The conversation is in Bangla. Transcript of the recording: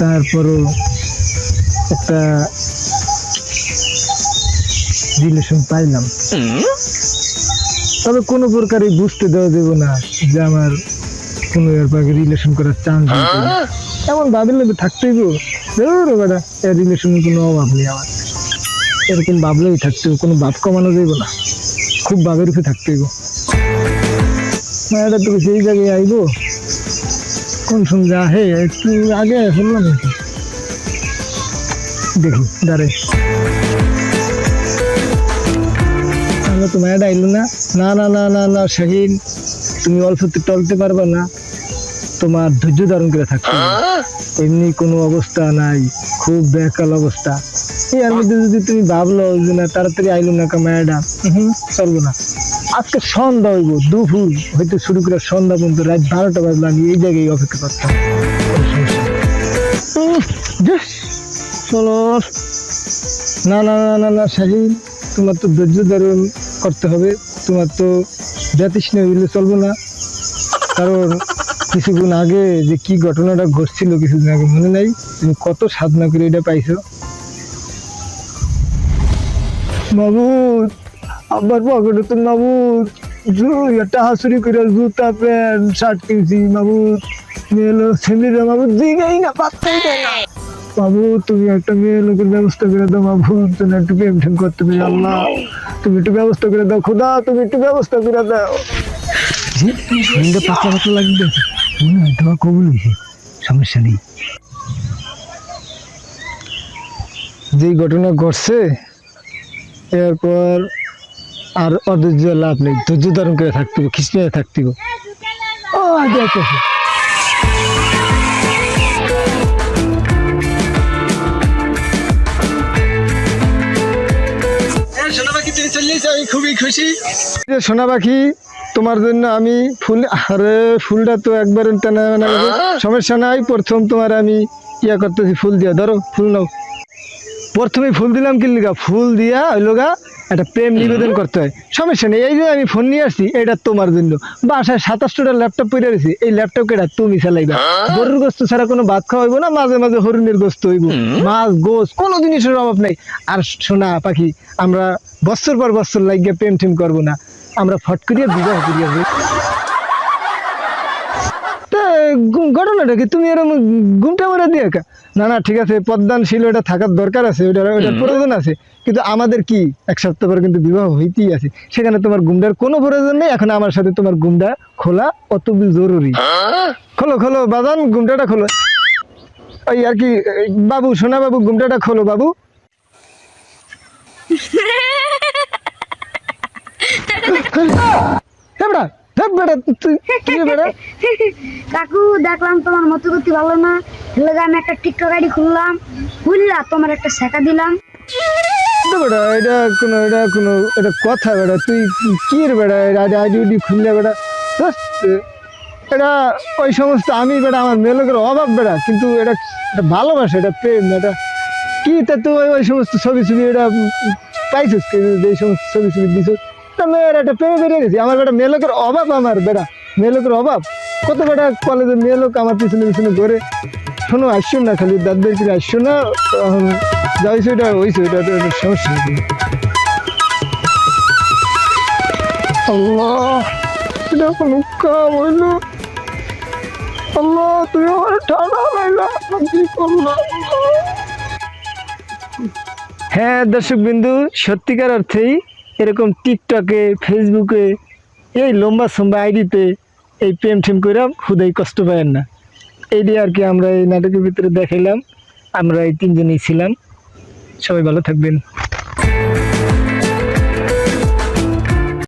তারপরও একটা রিলেশন পাইলাম। তবে কোনো প্রকারই বুঝতে দেওয়া দেবো না যে আমার কোনো পাকে রিলেশন করার চান্স এমন ভাবলে থাকতেই গো ধরো বেটা এর রিলেশনের কোনো অভাব নেই আমার। এরকম ভাবলেই থাকতে হবে, কোনো ভাব কমানো যাইব না। খুব ভাবের উপরে থাকতে গো মায়েরা তো সেই জায়গায় আইবো কোন সঙ্গে আহে একটু আগে শুনলাম দেখি দাঁড়ে তো মায়ের আইলো না। না না না না না, শাহিন, তুমি অল্পতে টলতে পারবে না। তোমার ধৈর্য ধারণ করে থাকতে এমনি কোনো অবস্থা নাই, খুব বেকাল অবস্থা। এর মধ্যে যদি তুমি ভাবলো যে না, তাড়াতাড়ি আইলো না কামায়াডা হুম চলবো না। আজকে সন্ধ্যা হইব, দুপুর হইতে শুরু করে সন্ধ্যা পর্যন্ত, রাত বারোটা বাজলে আমি এই জায়গায় অপেক্ষা করতাম। চলো। না না না না না, শাহিন, তোমার তো ধৈর্য ধারণ করতে হবে। তোমার তো ব্যতিষ্ণ হইলে চলবো না। কারণ কিছুদিন আগে যে কি ঘটনাটা ঘটছিল কিছুদিন আগে মনে নাই। তুমি কত সাধনা করে এটা পাইছো। মাবুদ, আব্বার পকেটে তো মাবুদ একটা হাসুরি করে জুতা, প্যান্ট, শার্ট কিনছি মাবুদ। মেয়ে লোক ছেলেরা মাবুদ দিকেই না পাত্তাই না। বাবু তুমি একটা মেয়ে লোকের ব্যবস্থা করে দাও বাবু। তুমি একটু প্রেম টেম করতে পারি আল্লাহ। তুমি একটু ব্যবস্থা করে দাও খোদা তুমি একটু ব্যবস্থা করে দাও। শরীরটা পাতলা পাতলা লাগবে। মনে হয় তোমার কবুল হয়েছে। সমস্যা নেই। যেই ঘটনা ঘটছে এরপর আর অধৈর্য লাভ নেই। ধৈর্য ধারণ করে থাকতে হবে খিচমিয়ে থাকতে হবে। ও দেখো। এসে আমি খুবই খুশি। যে সোনা পাখি তোমার জন্য আমি ফুল আরে ফুলটা তো একবার। সমস্যা নাই প্রথম তোমার আমি ইয়া করতেছি ফুল দিয়া। ধরো ফুল নাও। প্রথমে ফুল দিলাম কি লিগা? ফুল দিয়া ওই লোগা একটা প্রেম নিবেদন করতে হয়। সমস্যা নেই এই যে আমি ফোন নিয়ে আসছি এটা তোমার জন্য। বাসায় সাতাশটা ল্যাপটপ পড়ে রয়েছে এই ল্যাপটপ কেটা তুমি চালাইবা। গরুর গোস্ত ছাড়া কোনো ভাত খাওয়া হইব না মাঝে মাঝে হরিণের গোস্ত হইব। মাছ গোস কোনো জিনিসের অভাব নাই। আর সোনা পাখি আমরা বছর পর বছর লাগিয়ে প্রেম টেম করব না। আমরা ফট করিয়া বিবাহ করিয়া যাই। তা ঘটনাটা কি? তুমি এরকম ঘুমটা মারা দিয়ে একা? না না ঠিক আছে পদ্মানশীল ওটা থাকার দরকার আছে ওটার ওটার প্রয়োজন আছে। কিন্তু আমাদের কি? এক সপ্তাহ পরে কিন্তু বিবাহ হইতেই আছে। সেখানে তোমার গুমটার কোনো প্রয়োজন নেই। এখন আমার সাথে তোমার গুমটা খোলা অত জরুরি। খোলো খোলো বাদান গুমটাটা খোলো। ওই আর কি বাবু সোনা বাবু গুমটাটা খোলো বাবু। তুই কাকু দেখলাম তোমার মতো গতি ভালো না। হেলে আমি একটা গাড়ি খুললাম বুঝলা তোমার একটা শেখা দিলাম। এটা কোনো এটা কোনো এটা কথা বেটা তুই কি আইডি আইডি উডি খুললে এটা ওই সমস্ত আমি বেটা আমার মেলোকের অভাব বেটা কিন্তু এটা এটা ভালোবাসা এটা প্রেম এটা কি? তা তুই ওই- ওই সমস্ত ছবি ছবি এটা পাইছিস যে সমস্ত ছবি ছবি দিছিস? তা মেয়ের একটা প্রেমে বেরিয়ে গেছি। আমার বেটা লোকের অভাব আমার, বেটা। মেয়ে লোকের অভাব। কত বেটা কলেজের মেয়ে লোক আমার পিছনে পিছনে ঘুরে। শোনো, আসছো না খালি দাদদের ফিরে আসছো না? তখন যা হয়েছে সমস্যা এটা কোনো কাম হইল। হ্যাঁ দর্শক বিন্দু সত্যিকার অর্থেই এরকম টিকটকে ফেসবুকে এই লম্বা সম্বা আইডিতে এই প্রেম ঠেম করে হুদাই কষ্ট পায়েন না। এই দিয়ে আর কি আমরা এই নাটকের ভিতরে দেখাইলাম। আমরা এই তিনজনেই ছিলাম। সবাই ভালো থাকবেন।